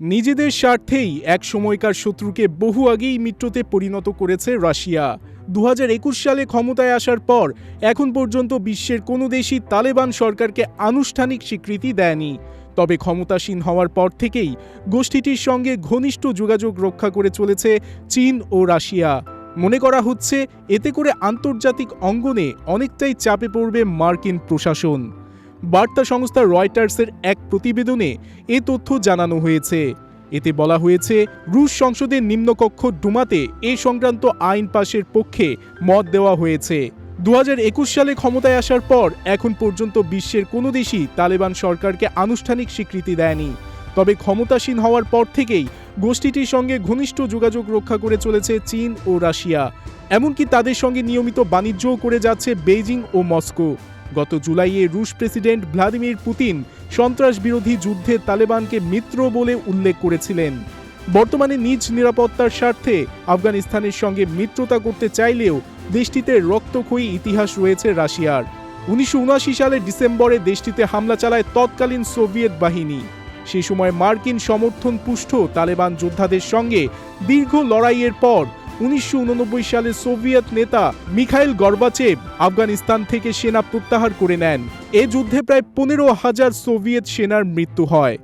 নিজেদের স্বার্থেই এক সময়কার শত্রুকে বহু আগেই মিত্রতে পরিণত করেছে রাশিয়া। দু হাজার একুশ সালে ক্ষমতায় আসার পর এখন পর্যন্ত বিশ্বের কোনো দেশই তালেবান সরকারকে আনুষ্ঠানিক স্বীকৃতি দেয়নি। তবে ক্ষমতাসীন হওয়ার পর থেকেই গোষ্ঠীটির সঙ্গে ঘনিষ্ঠ যোগাযোগ রক্ষা করে চলেছে চীন ও রাশিয়া। মনে করা হচ্ছে, এতে করে আন্তর্জাতিক অঙ্গনে অনেকটাই চাপে পড়বে মার্কিন প্রশাসন। বার্তা সংস্থা রয়টার্সের এক প্রতিবেদনে এ তথ্য জানানো হয়েছে। এতে বলা হয়েছে, রুশ সংসদের নিম্নকক্ষ ডুমাতে এ সংক্রান্ত আইন পাশের পক্ষে মত দেওয়া হয়েছে। দু হাজার একুশ সালে ক্ষমতায় আসার পর এখন পর্যন্ত বিশ্বের কোনো দেশই তালেবান সরকারকে আনুষ্ঠানিক স্বীকৃতি দেয়নি। তবে ক্ষমতাসীন হওয়ার পর থেকেই গোষ্ঠীটির সঙ্গে ঘনিষ্ঠ যোগাযোগ রক্ষা করে চলেছে চীন ও রাশিয়া। এমনকি তাদের সঙ্গে নিয়মিত বাণিজ্যও করে যাচ্ছে বেইজিং ও মস্কো। গত জুলাইয়ে রুশ প্রেসিডেন্ট ভ্লাদিমির পুতিন সন্ত্রাস বিরোধী যুদ্ধে তালেবানকে মিত্র বলে উল্লেখ করেছিলেন। বর্তমানে নিজ নিরাপত্তার স্বার্থে আফগানিস্তানের সঙ্গে মিত্রতা করতে চাইলেও দেশটিতে রক্তক্ষয়ী ইতিহাস রয়েছে রাশিয়ার। উনিশশো সালের ডিসেম্বরে দেশটিতে হামলা চালায় তৎকালীন সোভিয়েত বাহিনী। সে সময় মার্কিন সমর্থন পুষ্ট তালেবান যোদ্ধাদের সঙ্গে দীর্ঘ লড়াইয়ের পর উনিশশো উননব্বই সালে সোভিয়েত নেতা মিখাইল গর্বাচেভ আফগানিস্তান থেকে সেনা প্রত্যাহার করে নেন। এ যুদ্ধে প্রায় পনেরো হাজার সোভিয়েত সেনার মৃত্যু হয়।